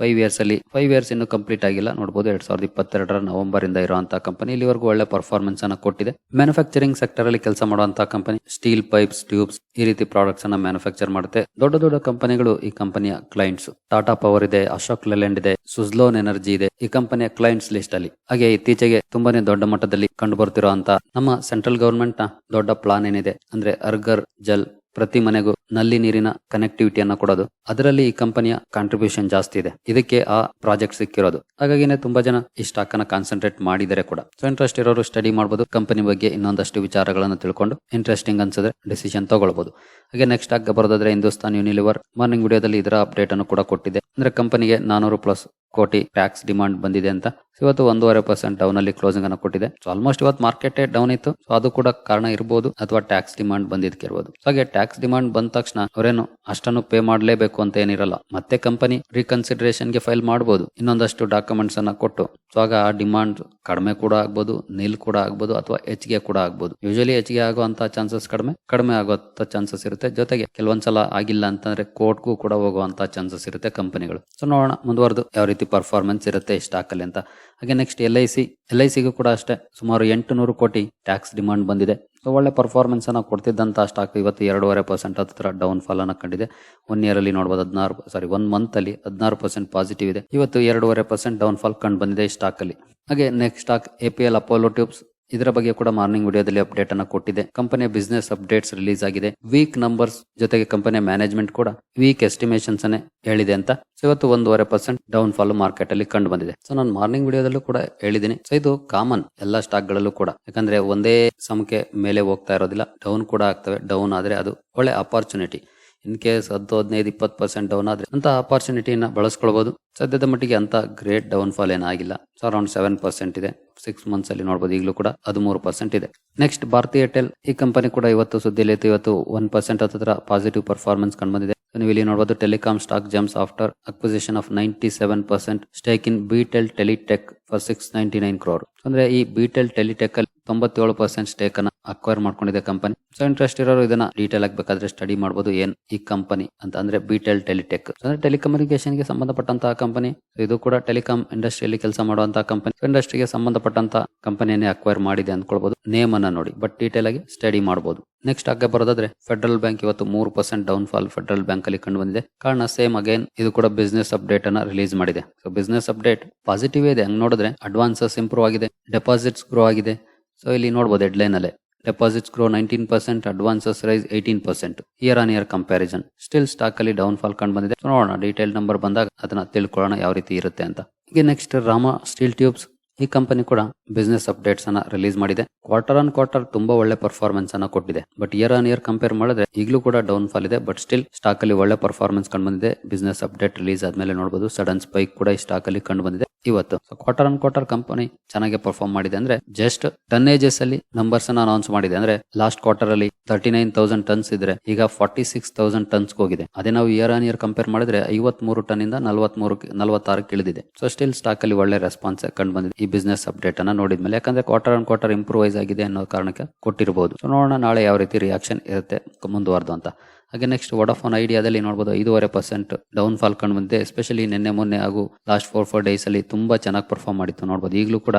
S1: ಫೈವ್ ಇಯರ್ಸ್ ಅಲ್ಲಿ ಫೈವ್ ಇಯರ್ಸ್ ಇನ್ನು ಕಂಪ್ಲೀಟ್ ಆಗಿಲ್ಲ. ನೋಡಬಹುದು ಎರಡ್ ಸಾವಿರದ ಇಪ್ಪತ್ತೆರಡರ ನವೆಂಬರ್ ಇಂದ ಇರುವಂತಹ ಕಂಪನಿ ಇಲ್ಲಿವರೆಗೂ ಒಳ್ಳೆ ಪರ್ಫಾರ್ಮೆನ್ಸ್ ಅನ್ನು ಕೊಟ್ಟಿದೆ. ಮ್ಯಾನುಫ್ಯಾಕ್ಚರಿಂಗ್ ಸೆಕ್ಟರ್ ಅಲ್ಲಿ ಕೆಲಸ ಮಾಡುವಂತಹ ಕಂಪನಿ ಸ್ಟೀಲ್ ಪೈಪ್ಸ್ ಟ್ಯೂಬ್ಸ್ ಈ ರೀತಿ ಪ್ರಾಡಕ್ಟ್ಸ್ ಅನ್ನ ಮ್ಯಾನುಫ್ಯಾಕ್ಚರ್ ಮಾಡುತ್ತೆ. ದೊಡ್ಡ ದೊಡ್ಡ ಕಂಪನಿಗಳು ಈ ಕಂಪನಿಯ ಕ್ಲೈಂಟ್ಸ್ ಟಾಟಾ ಪವರ್ ಇದೆ ಅಶೋಕ್ ಲೆಲೆಂಡ್ ಇದೆ ಸುಜ್ಲೋನ್ ಎನರ್ಜಿ ಇದೆ ಈ ಕಂಪನಿಯ ಕ್ಲೈಂಟ್ಸ್ ಲಿಸ್ಟ್ ಅಲ್ಲಿ. ಹಾಗೆ ಇತ್ತೀಚೆಗೆ ತುಂಬಾನೇ ದೊಡ್ಡ ಮಟ್ಟದಲ್ಲಿ ಕಂಡು ಬರ್ತಿರುವಂತಹ ನಮ್ಮ ಸೆಂಟ್ರಲ್ ಗವರ್ಮೆಂಟ್ನ ದೊಡ್ಡ ಪ್ಲಾನ್ ಏನಿದೆ ಅಂದ್ರೆ ಅರ್ಗರ್, ಜಲ್ ಪ್ರತಿ ಮನೆಗೂ ನಲ್ಲಿ ನೀರಿನ ಕನೆಕ್ಟಿವಿಟಿಯನ್ನ ಕೊಡೋದು. ಅದರಲ್ಲಿ ಈ ಕಂಪನಿಯ ಕಾಂಟ್ರಿಬ್ಯೂಷನ್ ಜಾಸ್ತಿ ಇದೆ. ಇದಕ್ಕೆ ಆ ಪ್ರಾಜೆಕ್ಟ್ ಸಿಕ್ಕಿರೋದು. ಹಾಗಾಗಿನೇ ತುಂಬಾ ಜನ ಈ ಸ್ಟಾಕ್ ಅನ್ನ ಕಾನ್ಸಂಟ್ರೇಟ್ ಮಾಡಿದರೆ ಕೂಡ. ಸೊ ಇಂಟ್ರೆಸ್ಟ್ ಇರೋರು ಸ್ಟಡಿ ಮಾಡಬಹುದು ಕಂಪನಿ ಬಗ್ಗೆ ಇನ್ನೊಂದಷ್ಟು ವಿಚಾರಗಳನ್ನು ತಿಳ್ಕೊಂಡು ಇಂಟ್ರೆಸ್ಟಿಂಗ್ ಅನ್ಸಿದ್ರೆ ಡಿಸಿಷನ್ ತಗೊಳ್ಬಹುದು ಹಾಗೆ ನೆಕ್ಸ್ಟ್ ಆಗ ಬರೋದಾದ್ರೆ ಹಿಂದೂಸ್ತಾನ್ ಯೂನಿಲಿವರ್ ಮಾರ್ನಿಂಗ್ ವಿಡಿಯೋದಲ್ಲಿ ಇದರ ಅಪ್ಡೇಟ್ ಅನ್ನು ಕೂಡ ಕೊಟ್ಟಿದೆ. ಅಂದ್ರೆ ಕಂಪನಿಗೆ ನಾನೂರು ಪ್ಲಸ್ ಕೋಟಿ ಟ್ಯಾಕ್ಸ್ ಡಿಮಾಂಡ್ ಬಂದಿದೆ ಅಂತ. ಇವತ್ತು ಒಂದೂವರೆ ಪರ್ಸೆಂಟ್ ಡೌನ್ ಅಲ್ಲಿ ಕ್ಲೋಸಿಂಗ್ ಅನ್ನು ಕೊಟ್ಟಿದೆ. ಸೊ ಆಲ್ಮೋಸ್ಟ್ ಇವತ್ತು ಮಾರ್ಕೆಟ್ ಡೌನ್ ಇತ್ತು. ಸೊ ಅದು ಕೂಡ ಕಾರಣ ಇರಬಹುದು ಅಥವಾ ಟ್ಯಾಕ್ಸ್ ಡಿಮಾಂಡ್ ಬಂದಿದ್ದಕ್ಕೆ ಇರಬಹುದು ಸೊ ಹಾಗೆ ಟ್ಯಾಕ್ಸ್ ಡಿಮಾಂಡ್ ಬಂದ ತಕ್ಷಣ ಅವರೇನು ಅಷ್ಟನ್ನು ಪೇ ಮಾಡಲೇಬೇಕು ಅಂತ ಏನಿರಲ್ಲ. ಮತ್ತೆ ಕಂಪನಿ ರೀಕನ್ಸಿಡರೇಷನ್ಗೆ ಫೈಲ್ ಮಾಡಬಹುದು ಇನ್ನೊಂದಷ್ಟು ಡಾಕ್ಯುಮೆಂಟ್ಸ್ ಅನ್ನ ಕೊಟ್ಟು. ಸೊ ಆಗ ಆ ಡಿಮಾಂಡ್ ಕಡಿಮೆ ಕೂಡ ಆಗ್ಬೋದು ನಿಲ್ ಕೂಡ ಆಗ್ಬೋದು ಅಥವಾ ಹೆಚ್ಚಿಗೆ ಕೂಡ ಆಗ್ಬೋದು. ಯೂಶಲಿ ಹೆಚ್ಚಿಗೆ ಆಗುವಂತ ಚಾನ್ಸಸ್ ಕಡಿಮೆ ಕಡಿಮೆ ಆಗುವಂತ ಚಾನ್ಸಸ್ ಇರುತ್ತೆ. ಜೊತೆಗೆ ಕೆಲವೊಂದ್ಸಲ ಆಗಿಲ್ಲ ಅಂತಂದ್ರೆ ಕೋರ್ಟ್ಗೂ ಕೂಡ ಹೋಗುವಂತ ಚಾನ್ಸಸ್ ಇರುತ್ತೆ ಕಂಪನಿಗಳು ಸೊ ನೋಡೋಣ ಮುಂದುವರೆದು ಯಾವ ರೀತಿ ಪರ್ಫಾರ್ಮೆನ್ಸ್ ಇರುತ್ತೆ ಸ್ಟಾಕಲ್ಲಿ ಅಂತ. ಹಾಗೆ next L I C L I ಸಿಗೂ ಕೂಡ ಅಷ್ಟೇ. ಸುಮಾರು ಎಂಟು ನೂರು ಕೋಟಿ ಟ್ಯಾಕ್ಸ್ ಡಿಮಾಂಡ್ ಬಂದಿದೆ. ಸೊ ಒಳ್ಳೆ ಪರ್ಫಾರ್ಮೆನ್ಸ್ ಅನ್ನ ಕೊಡ್ತಿದ್ದಂತ ಸ್ಟಾಕ್ ಇವತ್ತು ಎರಡೂವರೆ ಪರ್ಸೆಂಟ್ ಹತ್ರ ಡೌನ್ ಫಾಲ್ ಅನ್ನ ಕಂಡಿದೆ. ಒನ್ ಇಯರ್ ಅಲ್ಲಿ ನೋಡಬಹುದು ಹದಿನಾರು ಸಾರಿ ಒನ್ ಮಂತ್ ಅಲ್ಲಿ ಹದಿನಾರು ಪರ್ಸೆಂಟ್ ಪಾಸಿಟಿವ್ ಇದೆ. ಇವತ್ತು ಎರಡೂವರೆ ಪರ್ಸೆಂಟ್ ಡೌನ್ ಫಾಲ್ ಕಂಡು ಬಂದಿದೆ ಸ್ಟಾಕ್ ಅಲ್ಲಿ. ಹಾಗೆ next stock A P L Apollo tubes ಇದರ ಬಗ್ಗೆ ಕೂಡ ಮಾರ್ನಿಂಗ್ ವಿಡಿಯೋದಲ್ಲಿ ಅಪ್ಡೇಟ್ ಅನ್ನ ಕೊಟ್ಟಿದೆ. ಕಂಪನಿಯ ಬಿಸ್ನೆಸ್ ಅಪ್ಡೇಟ್ಸ್ ರಿಲೀಸ್ ಆಗಿದೆ. ವೀಕ್ ನಂಬರ್ಸ್ ಜೊತೆಗೆ ಕಂಪನಿಯ ಮ್ಯಾನೇಜ್ಮೆಂಟ್ ಕೂಡ ವೀಕ್ ಎಸ್ಟಿಮೇಷನ್ಸ್ ಅನ್ನೇ ಹೇಳಿದೆ ಅಂತ. ಇವತ್ತು ಒಂದೂವರೆ ಪರ್ಸೆಂಟ್ ಡೌನ್ ಫಾಲ್ ಮಾರ್ಕೆಟ್ ಅಲ್ಲಿ ಕಂಡು ಬಂದಿದೆ ಸೊ ನಾನು ಮಾರ್ನಿಂಗ್ ವಿಡಿಯೋದಲ್ಲೂ ಕೂಡ ಹೇಳಿದ್ದೀನಿ ಸೊ ಇದು ಕಾಮನ್ ಎಲ್ಲಾ ಸ್ಟಾಕ್ ಗಳಲ್ಲೂ ಕೂಡ. ಯಾಕಂದ್ರೆ ಒಂದೇ ಸಮಕ್ಕೆ ಮೇಲೆ ಹೋಗ್ತಾ ಇರೋದಿಲ್ಲ. ಡೌನ್ ಕೂಡ ಆಗ್ತವೆ. ಡೌನ್ ಆದ್ರೆ ಅದು ಒಳ್ಳೆ ಅಪಾರ್ಚುನಿಟಿ ಇನ್ ಕೇಸ್ ಹತ್ತು, ಹದಿನೈದು, ಇಪ್ಪತ್ತು ಪರ್ಸೆಂಟ್ ಡೌನ್ ಆದ್ರೆ ಅಂತ ಅಪಾರ್ಚುನಿಟಿನ ಬಳಸ್ಕೊಳ್ಬಹುದು ಸದ್ಯದ ಮಟ್ಟಿಗೆ ಅಂತ ಗ್ರೇಟ್ ಡೌನ್ ಫಾಲ್ ಏನಾಗಿಲ್ಲ ಸೊ ಅರೌಂಡ್ ಸೆವೆನ್ ಪರ್ಸೆಂಟ್ ಇದೆ. ಸಿಕ್ಸ್ ಮಂತ್ಸ್ ಅಲ್ಲಿ ನೋಡಬಹುದು ಈಗಲೂ ಕೂಡ ಹದಿಮೂರು ಪರ್ಸೆಂಟ್ ಇದೆ. ನೆಕ್ಸ್ಟ್ ಭಾರತಿ ಏರ್ಟೆಲ್ ಈ ಕಂಪನಿ ಕೂಡ ಇವತ್ತು ಸುದ್ದಿಯಲ್ಲಿ ಇತ್ತು ಇವತ್ತು ಒನ್ ಪರ್ಸೆಂಟ್ ಹತ್ತಿರ ಪಾಸಿಟಿವ್ ಪರ್ಫಾರ್ಮೆನ್ಸ್ ಕಂಡು ಬಂದಿದೆ ನೀವು ಇಲ್ಲಿ ನೋಡಬಹುದು telecom stock jumps after acquisition of ninety seven percent stake in Beetel Teletech for six ninety nine crore ಅಂದ್ರೆ ಈ ಬಿಟೆಲ್ ಟೆಲಿಟೆಕ್ ಅಲ್ಲಿ ತೊಂಬತ್ತೇಳು ಪರ್ಸೆಂಟ್ ಸ್ಟೇಕ್ ಅನ್ನ ಅಕ್ವೈರ್ ಮಾಡ್ಕೊಂಡಿದೆ ಕಂಪನಿ ಸೊ ಇಂಟ್ರೆಸ್ಟ್ ಇರೋರು ಇದನ್ನ ಡೀಟೇಲ್ ಆಗಿ ಬೇಕಾದ್ರೆ ಸ್ಟಡಿ ಮಾಡಬಹುದು ಏನ್ ಈ ಕಂಪನಿ ಅಂತ. ಅಂದ್ರೆ ಬಿಟೆಲ್ ಟೆಲಿಟೆಕ್ ಅಂದ್ರೆ ಟೆಲಿಕಮ್ಯುನಿಕೇಶನ್ಗೆ ಸಂಬಂಧಪಟ್ಟಂತಹ ಕಂಪನಿ ಇದು ಕೂಡ ಟೆಲಿಕಾಂ ಇಂಡಸ್ಟ್ರಿಯಲ್ಲಿ ಕೆಲಸ ಮಾಡುವಂತಹ ಕಂಪನಿ ಇಂಡಸ್ಟ್ರಿಗೆ ಸಂಬಂಧಪಟ್ಟಂತಹ ಕಂಪನಿಯನ್ನೇ ಅಕ್ವೈರ್ ಮಾಡಿದೆ ಅಂದ್ಕೊಳ್ಬಹುದು ನೇಮ್ ಅನ್ನ ನೋಡಿ. ಬಟ್ ಡೀಟೇಲ್ ಆಗಿ ಸ್ಟಡಿ ಮಾಡಬಹುದು ನೆಕ್ಸ್ಟ್ ಆಗ ಬರೋದಾದ್ರೆ ಫೆಡರಲ್ ಬ್ಯಾಂಕ್ ಇವತ್ತು ಮೂರು percent down fall Federal Bank ಅಲ್ಲಿ ಕಂಡು ಬಂದಿದೆ ಕಾರಣ ಸೇಮ್ ಅಗೇನ್ ಇದು ಕೂಡ ಬಿಸ್ನೆಸ್ ಅಪ್ಡೇಟ್ ಅನ್ನ ರಿಲೀಸ್ ಮಾಡಿದೆ. ಸೊ ಬಿಸ್ನೆಸ್ ಅಪ್ಡೇಟ್ ಪಾಸಿಟಿವ್ ಇದೆ. ಹಂಗ್ ನೋಡಿದ್ರೆ ಅಡ್ವಾನ್ಸಸ್ ಇಂಪ್ರೂವ್ ಆಗಿದೆ. ಡೆಪಾಸಿಟ್ಸ್ ಗ್ರೋ ಆಗಿದೆ. ಸೊ ಇಲ್ಲಿ ನೋಡಬಹುದು ಹೆಡ್ಲೈನ್ ಅಲ್ಲೇ. Deposits grow nineteen percent advances rise eighteen percent year on year comparison still stock ಅಲ್ಲಿ ಡೌನ್ ಫಾಲ್ ಕಂಡು ಬಂದಿದೆ. ನೋಡೋಣ. ಡೀಟೇಲ್ ನಂಬರ್ ಬಂದಾಗ ಅದನ್ನ ತಿಳ್ಕೊಳ್ಳೋಣ ಯಾವ ರೀತಿ ಇರುತ್ತೆ ಅಂತ. ಈಗ ನೆಕ್ಸ್ಟ್ ರಾಮ ಸ್ಟೀಲ್ ಟ್ಯೂಬ್ಸ್ ಈ ಕಂಪನಿ ಕೂಡ ಬಿಸ್ನೆಸ್ ಅಪ್ಡೇಟ್ಸ್ ಅನ್ನ ರಿಲೀಸ್ ಮಾಡಿದೆ. ಕ್ವಾರ್ಟರ್ ಆನ್ ಕ್ವಾರ್ಟರ್ ತುಂಬಾ ಒಳ್ಳೆ ಪರ್ಫಾರ್ಮೆನ್ಸ್ ಅನ್ನ ಕೊಟ್ಟಿದೆ. But year on year compare ಮಾಡಿದ್ರೆ ಈಗಲೂ ಕೂಡ ಡೌನ್ ಫಾಲ್ ಇದೆ. ಬಟ್ ಸ್ಟಿಲ್ ಸ್ಟಾಕ್ ಅಲ್ಲಿ ಒಳ್ಳೆ ಪರ್ಫಾರ್ಮೆನ್ಸ್ ಕಂಡು ಬಂದಿದೆ. ಬಿಸ್ನೆಸ್ ಅಪ್ಡೇಟ್ ರಿಲೀಸ್ ಆದ್ಮೇಲೆ ನೋಡಬಹುದು ಸಡನ್ ಸ್ಪೈಕ್ ಕೂಡ ಈ ಸ್ಟಾಕ್ ಅಲ್ಲಿ ಕಂಡು ಬಂದಿದೆ. ಇವತ್ತು. ಕ್ವಾರ್ಟರ್ ಆನ್ ಕ್ವಾರ್ಟರ್ ಕಂಪನಿ ಚೆನ್ನಾಗಿ ಪರ್ಫಾರ್ಮ್ ಮಾಡಿದೆ ಅಂದ್ರೆ ಜಸ್ಟ್ ಟನ್ನೇಜಸ್ ಅಲ್ಲಿ ನಂಬರ್ಸ್ ಅನ್ನ ಅನೌನ್ಸ್ ಮಾಡಿದೆ ಅಂದ್ರೆ ಲಾಸ್ಟ್ ಕ್ವಾರ್ಟರ್ ಅಲ್ಲಿ ತರ್ಟಿ ನೈನ್ ತೌಸಂಡ್ ಟನ್ಸ್ ಇದ್ರೆ ಈಗ ಫಾರ್ಟಿ ಸಿಕ್ಸ್ ತೌಸಂಡ್ ಟನ್ಸ್ ಹೋಗಿದೆ. ಅದೇ ನಾವು ಇಯರ್ ಆನ್ ಇಯರ್ ಕಂಪೇರ್ ಮಾಡಿದ್ರೆ ಐವತ್ ಮೂರು ಟನ್ ಇಂದ ನಲವತ್ಮೂರು ನಲವತ್ತಾರಕ್ಕೆ ಇಳಿದಿದೆ. ಸೊ ಸ್ಟಿಲ್ ಸ್ಟಾಕ್ ಅಲ್ಲಿ ಒಳ್ಳೆ ರೆಸ್ಪಾನ್ಸ್ ಕಂಡು ಬಂದಿದೆ ಈ ಬಿಸ್ನೆಸ್ ಅಪ್ಡೇಟ್ ಅನ್ನ ನೋಡಿದ್ಮೇಲೆ. ಯಾಕಂದ್ರೆ ಕ್ವಾರ್ಟರ್ ಆನ್ ಕ್ವಾರ್ಟರ್ ಇಂಪ್ರೂವೈಸ್ ಆಗಿದೆ ಅನ್ನೋ ಕಾರಣಕ್ಕೆ ಕೊಟ್ಟಿರಬಹುದು ನೋಡೋಣ ನಾಳೆ ಯಾವ ರೀತಿ ರಿಯಾಕ್ಷನ್ ಇರುತ್ತೆ ಮುಂದುವರೆದು ಅಂತ. ಹಾಗೆ ನೆಕ್ಸ್ಟ್ ವಡಾಫೋನ್ ಐಡಿಯಾದಲ್ಲಿ ನೋಡಬಹುದು ಐದೂವರೆ ಪರ್ಸೆಂಟ್ ಡೌನ್ ಫಾಲ್ ಕಂಡು ಬಂದಿದೆ ಎಸ್ಪೆಷಲಿ ನಿನ್ನೆ, ಮೊನ್ನೆ ಹಾಗೂ ಲಾಸ್ಟ್ ಫೋರ್ ಫೋರ್ ಡೇಸ್ ಅಲ್ಲಿ ತುಂಬಾ ಚೆನ್ನಾಗಿ ಪರ್ಫಾರ್ಮ್ ಮಾಡಿತ್ತು ನೋಡಬಹುದು ಈಗಲೂ ಕೂಡ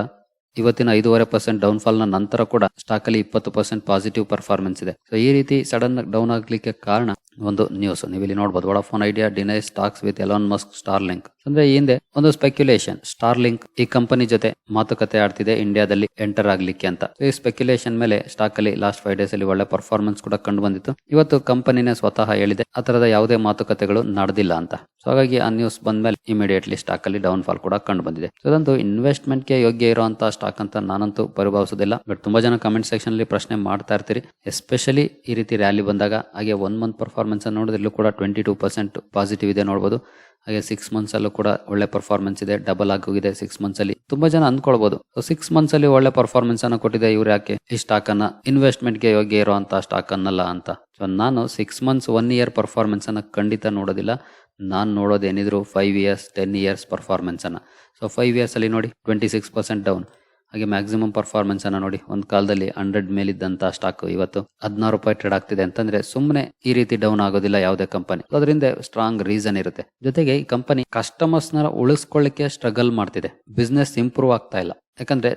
S1: ಇವತ್ತಿನ ಐದೂವರೆ ಪರ್ಸೆಂಟ್ ಡೌನ್ ಫಾಲ್ನ ನಂತರ ಕೂಡ ಸ್ಟಾಕ್ ಅಲ್ಲಿ ಇಪ್ಪತ್ತು ಪರ್ಸೆಂಟ್ ಪಾಸಿಟಿವ್ ಪರ್ಫಾರ್ಮೆನ್ಸ್ ಇದೆ. ಸೊ ಈ ರೀತಿ ಸಡನ್ ಡೌನ್ ಆಗ್ಲಿಕ್ಕೆ ಕಾರಣ ಒಂದು ನ್ಯೂಸ್ ನೀವು ಇಲ್ಲಿ ನೋಡಬಹುದು Vodafone Idea deny stocks with Elon Musk Starlink ಅಂದ್ರೆ ಈ ಹಿಂದೆ ಒಂದು ಸ್ಪೆಕ್ಯುಲೇಷನ್ ಸ್ಟಾರ್ ಲಿಂಕ್ ಈ ಕಂಪನಿ ಜೊತೆ ಮಾತುಕತೆ ಆಡ್ತಿದೆ ಇಂಡಿಯಾದಲ್ಲಿ ಎಂಟರ್ ಆಗ್ಲಿಕ್ಕೆ ಅಂತ. ಈ ಸ್ಪೆಕ್ಯುಲೇಷನ್ ಮೇಲೆ ಸ್ಟಾಕ್ ಅಲ್ಲಿ ಲಾಸ್ಟ್ ಫೈವ್ ಡೇಸ್ ಅಲ್ಲಿ ಒಳ್ಳೆ ಪರ್ಫಾರ್ಮೆನ್ಸ್ ಕೂಡ ಕಂಡು ಬಂದಿತ್ತು. ಇವತ್ತು ಕಂಪನಿನೇ ಸ್ವತಃ ಹೇಳಿದೆ, ಆ ತರದ ಯಾವುದೇ ಮಾತುಕತೆಗಳು ನಡೆದಿಲ್ಲ ಅಂತ. ಸೊ ಹಾಗಾಗಿ ಆ ನ್ಯೂಸ್ ಬಂದ್ಮೇಲೆ ಇಮಿಡಿಯೇಟ್ಲಿ ಸ್ಟಾಕ್ ಅಲ್ಲಿ ಡೌನ್ ಫಾಲ್ ಕೂಡ ಕಂಡು ಬಂದಿದೆ. ಸೊ ಅದಂತೂ ಇನ್ವೆಸ್ಟ್ಮೆಂಟ್ಗೆ ಯೋಗ್ಯ ಇರುವಂತಹ ಸ್ಟಾಕ್ ಅಂತ ನಾನಂತೂ ಪರಿಭಾವಿಸೋದಿಲ್ಲ ಬಟ್ ತುಂಬಾ ಜನ ಕಮೆಂಟ್ ಸೆಕ್ಷನ್ ಅಲ್ಲಿ ಪ್ರಶ್ನೆ ಮಾಡ್ತಾ ಇರ್ತೀರಿ. ಎಸ್ಪೆಷಲಿ ಈ ರೀತಿ ರ್ಯಾಲಿ ಬಂದಾಗ, ಹಾಗೆ ಒನ್ ಮಂತ್ ಪರ್ಫಾರ್ಮೆನ್ಸ್ ಅನ್ನು ನೋಡಿದ್ರಲ್ಲೂ ಕೂಡ ಟ್ವೆಂಟಿ ಟೂ ಪರ್ಸೆಂಟ್ ಪಾಸಿಟಿವ್ ಇದೆ ನೋಡ್ಬೋದು. ಹಾಗೆ ಸಿಕ್ಸ್ ಮಂತ್ಸ್ ಅಲ್ಲೂ ಕೂಡ ಒಳ್ಳೆ ಪರ್ಫಾರ್ಮೆನ್ಸ್ ಇದೆ ಡಬಲ್ ಆಗೋಗಿದೆ ಸಿಕ್ಸ್ ಮಂತ್ಸ್ ಅಲ್ಲಿ. ತುಂಬಾ ಜನ ಅಂದ್ಕೊಳ್ಬಹುದು ಸಿಕ್ಸ್ ಮಂತ್ಸ್ ಅಲ್ಲಿ ಒಳ್ಳೆ ಪರ್ಫಾರ್ಮೆನ್ಸ್ ಅನ್ನು ಕೊಟ್ಟಿದೆ ಇವ್ರು ಯಾಕೆ? ಈ ಸ್ಟಾಕ್ ಅನ್ನ ಇನ್ವೆಸ್ಟ್ಮೆಂಟ್ಗೆ ಯೋಗ್ಯ ಅಂತ ಸ್ಟಾಕ್ ಅನ್ನಲ್ಲ ಅಂತ. ಸೊ ನಾನು six months one year performance ಅನ್ನ ಖಂಡಿತ ನೋಡೋದಿಲ್ಲ. ನಾನು ನೋಡೋದೇನಿದ್ರು five years ten years performance ಅನ್ನ. ಸೊ ಫೈವ್ ಇಯರ್ಸ್ ಅಲ್ಲಿ ನೋಡಿ ಟ್ವೆಂಟಿ ಸಿಕ್ಸ್ ಪರ್ಸೆಂಟ್ ಡೌನ್ ಹಾಗೆ ಮ್ಯಾಕ್ಸಿಮಮ್ ಪರ್ಫಾರ್ಮೆನ್ಸ್ ಅನ್ನ ನೋಡಿ, ಒಂದು ಕಾಲದಲ್ಲಿ ಹಂಡ್ರೆಡ್ ಮೇಲಿದ್ದಂತ ಸ್ಟಾಕ್ ಇವತ್ತು ಹದಿನಾರು ರೂಪಾಯಿ ಟ್ರೇಡ್ ಆಗ್ತಿದೆ ಅಂತಂದ್ರೆ ಸುಮ್ಮನೆ ಈ ರೀತಿ ಡೌನ್ ಆಗೋದಿಲ್ಲ ಯಾವುದೇ ಕಂಪನಿ ಅದರಿಂದ ಸ್ಟ್ರಾಂಗ್ ರೀಸನ್ ಇರುತ್ತೆ. ಜೊತೆಗೆ ಈ ಕಂಪನಿ ಕಸ್ಟಮರ್ಸ್ನ ಉಳಿಸ್ಕೊಳ್ಳಿಕ್ಕೆ ಸ್ಟ್ರಗಲ್ ಮಾಡ್ತಿದೆ. ಬಿಸ್ನೆಸ್ ಇಂಪ್ರೂವ್ ಆಗ್ತಾ ಇಲ್ಲ. ಯಾಕಂದ್ರೆ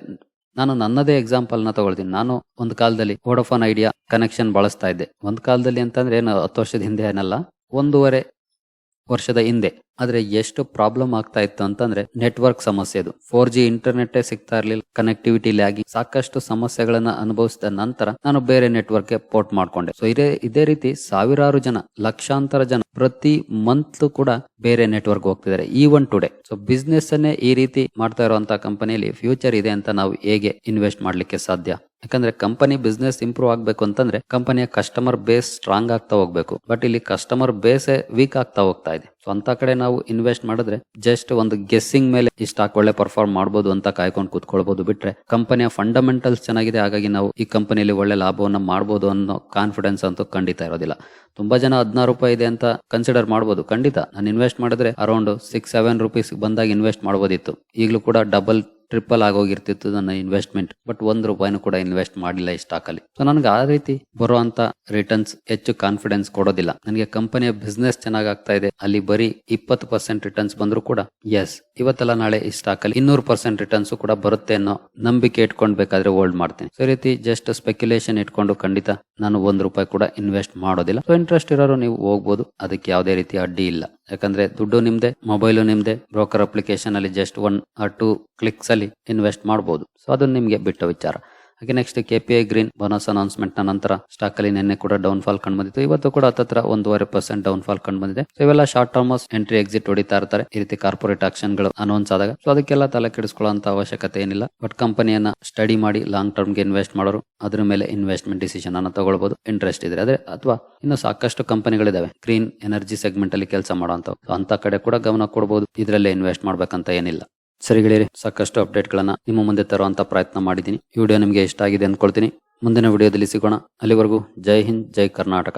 S1: ನಾನು ನನ್ನದೇ ಎಕ್ಸಾಂಪಲ್ನ ತಗೊಳ್ತೀನಿ. ನಾನು ಒಂದು ಕಾಲದಲ್ಲಿ ವೋಡೋಫೋನ್ ಐಡಿಯಾ ಕನೆಕ್ಷನ್ ಬಳಸ್ತಾ ಇದ್ದೆ. ಒಂದು ಕಾಲದಲ್ಲಿ ಅಂತಂದ್ರೆ ಏನು ಹತ್ತು ವರ್ಷದ ಹಿಂದೆ ಏನಲ್ಲ, ಒಂದೂವರೆ ವರ್ಷದ ಹಿಂದೆ. ಆದ್ರೆ ಎಷ್ಟು ಪ್ರಾಬ್ಲಮ್ ಆಗ್ತಾ ಇತ್ತು ಅಂತಂದ್ರೆ ನೆಟ್ವರ್ಕ್ ಸಮಸ್ಯೆ ಅದು. ಫೋರ್ ಜಿ ಇಂಟರ್ನೆಟ್ ಸಿಗ್ತಾ ಇರ್ಲಿಲ್ಲ ಕನೆಕ್ಟಿವಿಟಿ ಆಗಿ ಸಾಕಷ್ಟು ಸಮಸ್ಯೆಗಳನ್ನ ಅನುಭವಿಸಿದ ನಂತರ ನಾನು ಬೇರೆ ನೆಟ್ವರ್ಕ್ಗೆ ಪೋರ್ಟ್ ಮಾಡ್ಕೊಂಡೆ. ಸೊ ಇದೇ ಇದೇ ರೀತಿ ಸಾವಿರಾರು ಜನ, ಲಕ್ಷಾಂತರ ಜನ ಪ್ರತಿ ಮಂತ್ ಕೂಡ ಬೇರೆ ನೆಟ್ವರ್ಕ್ ಹೋಗ್ತಿದ್ದಾರೆ ಈವನ್ ಟುಡೇ ಸೊ ಬಿಸ್ನೆಸ್ ಅನ್ನೇ ಈ ರೀತಿ ಮಾಡ್ತಾ ಇರುವಂತಹ ಕಂಪನಿಯಲ್ಲಿ ಫ್ಯೂಚರ್ ಇದೆ ಅಂತ ನಾವು ಹೇಗೆ ಇನ್ವೆಸ್ಟ್ ಮಾಡ್ಲಿಕ್ಕೆ ಸಾಧ್ಯ? ಯಾಕಂದ್ರೆ ಕಂಪನಿ ಬಿಸ್ನೆಸ್ ಇಂಪ್ರೂವ್ ಆಗ್ಬೇಕು ಅಂತಂದ್ರೆ ಕಂಪನಿಯ ಕಸ್ಟಮರ್ ಬೇಸ್ ಸ್ಟ್ರಾಂಗ್ ಆಗ್ತಾ ಹೋಗ್ಬೇಕು. ಬಟ್ ಇಲ್ಲಿ ಕಸ್ಟಮರ್ ಬೇಸ್ ವೀಕ್ ಆಗ್ತಾ ಹೋಗ್ತಾ ಇದೆ. ಸೊ ಕಡೆ ನಾವು ಇನ್ವೆಸ್ಟ್ ಮಾಡಿದ್ರೆ ಜಸ್ಟ್ ಒಂದು ಗೆಸ್ಸಿಂಗ್ ಮೇಲೆ ಈ ಸ್ಟಾಕ್ ಒಳ್ಳೆ ಪರ್ಫಾರ್ಮ್ ಮಾಡಬಹುದು ಅಂತ ಕಾಯ್ಕೊಂಡು ಕೂತ್ಕೊಳ್ಬಹುದು ಬಿಟ್ರೆ ಕಂಪನಿಯ ಫಂಡಮೆಂಟಲ್ಸ್ ಚೆನ್ನಾಗಿದೆ, ಹಾಗಾಗಿ ನಾವು ಈ ಕಂಪನಿಯಲ್ಲಿ ಒಳ್ಳೆ ಲಾಭವನ್ನ ಮಾಡಬಹುದು ಅನ್ನೋ ಕಾನ್ಫಿಡೆನ್ಸ್ ಅಂತೂ ಖಂಡಿತ ಇರೋದಿಲ್ಲ. ತುಂಬಾ ಜನ ಹದಿನಾರು ರೂಪಾಯಿ ಇದೆ ಅಂತ ಕನ್ಸಿಡರ್ ಮಾಡಬಹುದು ಖಂಡಿತ. ನಾನು ಇನ್ವೆಸ್ಟ್ ಮಾಡಿದ್ರೆ ಅರೌಂಡ್ ಸಿಕ್ಸ್ ಸೆವೆನ್ ರುಪೀಸ್ ಬಂದಾಗ ಇನ್ವೆಸ್ಟ್ ಮಾಡಬಹುದಿತ್ತು ಈಗಲೂ ಕೂಡ ಡಬಲ್ ಟ್ರಿಪಲ್ ಆಗೋಗಿರ್ತಿತ್ತು ನನ್ನ ಇನ್ವೆಸ್ಟ್ಮೆಂಟ್ ಬಟ್ ಒಂದ್ ರೂಪಾಯಿನೂ ಕೂಡ ಇನ್ವೆಸ್ಟ್ ಮಾಡಿಲ್ಲ ಈ ಸ್ಟಾಕ್ ಅಲ್ಲಿ. ಸೊ ನನಗೆ ಆ ರೀತಿ ಬರೋ ಅಂತ ರಿಟರ್ನ್ಸ್ ಹೆಚ್ಚು ಕಾನ್ಫಿಡೆನ್ಸ್ ಕೊಡೋದಿಲ್ಲ. ನನಗೆ ಕಂಪನಿಯ ಬಿಸ್ನೆಸ್ ಚೆನ್ನಾಗಿ ಆಗ್ತಾ ಇದೆ, ಅಲ್ಲಿ ಬರೀ ಇಪ್ಪತ್ತು ಪರ್ಸೆಂಟ್ ರಿಟರ್ನ್ಸ್ ಬಂದ್ರು ಕೂಡ ಎಸ್ ಇವತ್ತೆಲ್ಲ ನಾಳೆ ಈ ಸ್ಟಾಕ್ ಅಲ್ಲಿ ಇನ್ನೂರು ಪರ್ಸೆಂಟ್ ರಿಟರ್ನ್ಸ್ ಕೂಡ ಬರುತ್ತೆ ಅನ್ನೋ ನಂಬಿಕೆ ಇಟ್ಕೊಂಡ್ ಬೇಕಾದ್ರೆ ಹೋಲ್ಡ್ ಮಾಡ್ತೀನಿ. ಸೊ ರೀತಿ ಜಸ್ಟ್ ಸ್ಪೆಕ್ಯುಲೇಷನ್ ಇಟ್ಕೊಂಡು ಖಂಡಿತ ನಾನು ಒಂದ್ ರೂಪಾಯಿ ಕೂಡ ಇನ್ವೆಸ್ಟ್ ಮಾಡೋದಿಲ್ಲ. ಸೊ ಇಂಟ್ರೆಸ್ಟ್ ಇರೋರು ನೀವು ಹೋಗ್ಬೋದು, ಅದಕ್ಕೆ ಯಾವುದೇ ರೀತಿ ಅಡ್ಡಿ ಇಲ್ಲ. ಯಾಕಂದ್ರೆ ದುಡ್ಡು ನಿಮ್ದೆ, ಮೊಬೈಲು ನಿಮ್ದೆ, ಬ್ರೋಕರ್ ಅಪ್ಲಿಕೇಶನ್ ಅಲ್ಲಿ just one or two clicks ಅಲ್ಲಿ ಇನ್ವೆಸ್ಟ್ ಮಾಡಬಹುದು ಸೊ ಅದು ನಿಮ್ಗೆ ಬಿಟ್ಟ ವಿಚಾರ. ಹಾಗೆ next K P I green bonus announcement ನಂತರ ಸ್ಟಾಕ್ ಅಲ್ಲಿ ನಿನ್ನೆ ಕೂಡ ಡೌನ್ ಫಾಲ್ ಕಂಡು ಬಂದಿತ್ತು. ಇವತ್ತು ಕೂಡ ಹತ್ತತ್ರ ಒಂದೂವರೆ ಪರ್ಸೆಂಟ್ ಡೌನ್ ಫಾಲ್ ಕಂಡು ಬಂದಿದೆ. ಇವೆಲ್ಲ ಶಾರ್ಟ್ ಟರ್ಮ್ ಎಂಟ್ರಿ ಎಕ್ಸಿಟ್ ಹೊಡಿತಾ ಇರ್ತಾರೆ. ಈ ರೀತಿ ಕಾರ್ಪೊರೇಟ್ ಆಕ್ಷನ್ಗಳು ಅನೌನ್ಸ್ ಆದಾಗ. ಸೊ ಅದಕ್ಕೆಲ್ಲ ತಲೆ ಕೆಡಿಸಿಕೊಳ್ಳುವಂತ ಅವಶ್ಯಕತೆ ಏನಿಲ್ಲ. ಬಟ್ ಕಂಪನಿಯನ್ನ ಸ್ಟಡಿ ಮಾಡಿ ಲಾಂಗ್ ಟರ್ಮ್ಗೆ ಇನ್ವೆಸ್ಟ್ ಮಾಡೋರು, ಅದ್ರ ಮೇಲೆ ಇನ್ವೆಸ್ಟ್ಮೆಂಟ್ ಡಿಸಿಷನ್ ಅನ್ನ ತಗೊಳ್ಬಹುದು ಇಂಟ್ರೆಸ್ಟ್ ಇದ್ರೆ. ಅದೇ ಅಥವಾ ಇನ್ನು ಸಾಕಷ್ಟು ಕಂಪನಿಗಳಿದಾವೆ ಗ್ರೀನ್ ಎನರ್ಜಿ ಸೆಗ್ಮೆಂಟ್ ಅಲ್ಲಿ ಕೆಲಸ ಮಾಡುವಂತ ಅಂತ ಕಡೆ ಕೂಡ ಗಮನ ಕೊಡಬಹುದು ಇದರಲ್ಲೇ ಇನ್ವೆಸ್ಟ್ ಮಾಡ್ಬೇಕಂತ ಏನಿಲ್ಲ. ಸರಿ ಗೆಳೆಯರಿ, ಸಾಕಷ್ಟು ಅಪ್ಡೇಟ್ ಗಳನ್ನ ನಿಮ್ಮ ಮುಂದೆ ತರುವಂತ ಪ್ರಯತ್ನ ಮಾಡಿದ್ದೀನಿ. ವಿಡಿಯೋ ನಿಮಗೆ ಇಷ್ಟ ಆಗಿದೆ ಅಂದ್ಕೊಳ್ತೀನಿ. ಮುಂದಿನ ವಿಡಿಯೋದಲ್ಲಿ ಸಿಗೋಣ. ಅಲ್ಲಿವರೆಗೂ ಜೈ ಹಿಂದ್, ಜೈ ಕರ್ನಾಟಕ.